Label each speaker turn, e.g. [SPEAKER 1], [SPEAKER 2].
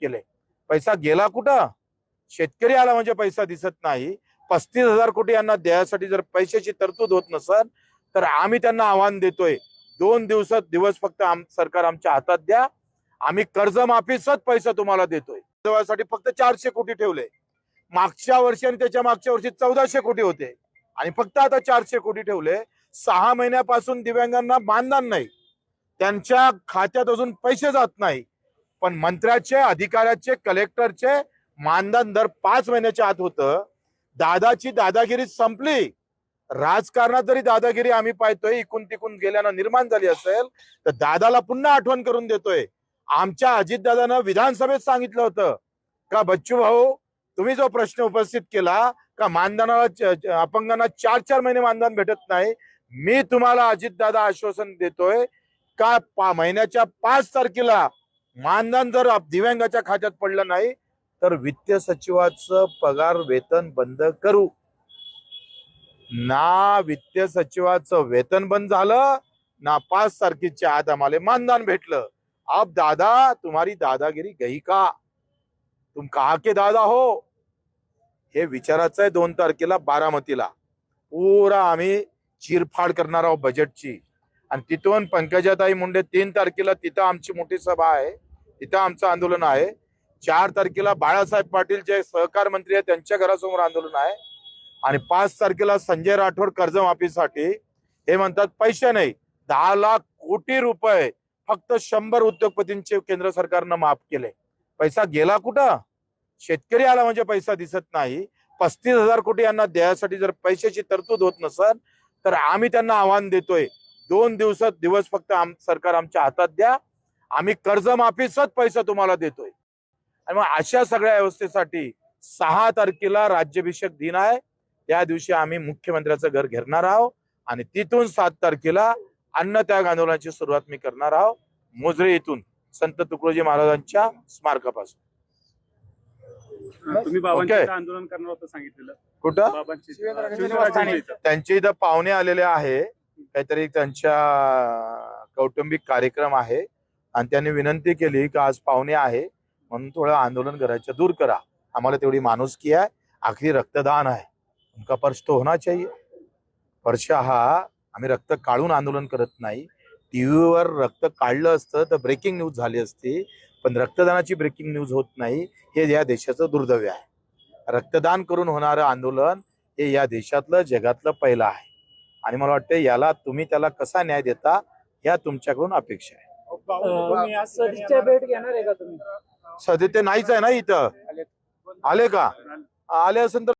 [SPEAKER 1] केलंय पैसा गेला कुठं? शेतकरी आला म्हणजे पैसा दिसत नाही. पस्तीस हजार कोटी यांना द्यायसाठी जर पैशाची तरतूद होत नसेल तर आम्ही त्यांना आव्हान देतोय. दोन दिवसात दिवस फक्त आम सरकार आमच्या हातात द्या. आम्ही कर्जमाफीचाच पैसा तुम्हाला देतोय. देवासाठी फक्त चारशे कोटी ठेवले. मागच्या वर्षी आणि त्याच्या मागच्या वर्षी चौदाशे कोटी होते. आणि फक्त आता चारशे कोटी ठेवले. सहा महिन्यापासून दिव्यांगांना मानधन नाही. त्यांच्या खात्यात अजून पैसे जात नाही. पण मंत्र्याचे अधिकाऱ्याचे कलेक्टरचे मानधन दर पाच महिन्याच्या आत होतं. दादाची दादागिरी संपली. राजकारणात जरी दादागिरी आम्ही पाहतोय इकून तिकून गेल्यानं निर्माण झाली असेल तर दादाला पुन्हा आठवण करून देतोय. आमच्या अजितदादानं विधानसभेत सांगितलं होतं का बच्चू भाऊ तुम्ही जो प्रश्न उपस्थित केला का मानधनाला अपंगांना चार चार महिने मानधन भेटत नाही मी तुम्हाला अजितदादा आश्वासन देतोय का पा- महिन्याच्या पाच तारखेला मानधन जर दिव्यांगाच्या खात्यात पडलं नाही तर वित्त सचिवाचं पगार वेतन बंद करू. ना वित्त सचिवाचं वेतन बंद झालं ना पाच तारखेच्या आत आम्हाला मानधन भेटलं. अब दादा तुम्हारी दादागिरी गई का? तुम कहा के दादा हो? हे विचारायचं आहे दोन तारखेला बारामतीला. पुरा आम्ही चिरफाड करणार आहोत बजेटची आणि तिथून पंकजाताई मुंडे तीन तारखेला तिथं आमची मोठी सभा आहे. तिथं आमचं आंदोलन आहे. चार तारखेला बाळासाहेब पाटील जे सहकार मंत्री आहेत त्यांच्या घरासमोर आंदोलन आहे. आणि पाच तारखेला संजय राठोड कर्जमाफीसाठी हे म्हणतात पैसे नाही दहा लाख कोटी रुपये फक्त शंभर उद्योगपतींचे केंद्र सरकारनं माफ केले. पैसा गेला कुठं? शेतकरी आला म्हणजे पैसा दिसत नाही. पस्तीस हजार कोटी यांना द्यायसाठी जर पैशाची तरतूद होत नसेल तर आम्ही त्यांना आव्हान देतोय. दोन दिवसात दिवस फक्त आम सरकार आमच्या हातात द्या. आम्ही कर्जमाफीचाच पैसा तुम्हाला देतोय. आणि मग अशा सगळ्या व्यवस्थेसाठी सहा तारखेला राज्याभिषेक दिन आहे. त्या दिवशी आम्ही मुख्यमंत्र्याचं घर घेरणार आहोत. आणि तिथून सात तारखेला अन्नत्याग आंदोलनाची सुरुवात मी करणार आहोत. मोजरे इथून संत तुकडोजी महाराजांच्या स्मारकापासून.
[SPEAKER 2] तुम्ही आंदोलन करणार होतं सांगितलेलं.
[SPEAKER 1] कुठं. त्यांचे इथं पाहुणे आलेले आहे. काहीतरी त्यांच्या कौटुंबिक कार्यक्रम आहे. आणि त्यांनी विनंती केली की आज पाहुणे आहे. म्हणून थोडं आंदोलन करायचं दूर करा. आम्हाला तेवढी माणुसकी आहे. आखरी रक्तदान आहे. उनका पर्श तो होना चाहिए. पर्च हा आम्ही रक्त काढून आंदोलन करत नाही. टीव्हीवर रक्त काढलं असतं तर ब्रेकिंग न्यूज झाली असती. पण रक्तदानाची ब्रेकिंग न्यूज होत नाही. हे या देशाचं दुर्दैव आहे. रक्तदान करून होणारं आंदोलन हे या देशातलं जगातलं पहिलं आहे. आणि मला वाटतं याला तुम्ही त्याला कसा न्याय देता या तुमच्याकडून अपेक्षा आहे.
[SPEAKER 3] भेट घेणार आहे का तुम्ही?
[SPEAKER 1] सध्या ते नाहीच आहे ना इथं? आले का? आले असेल तर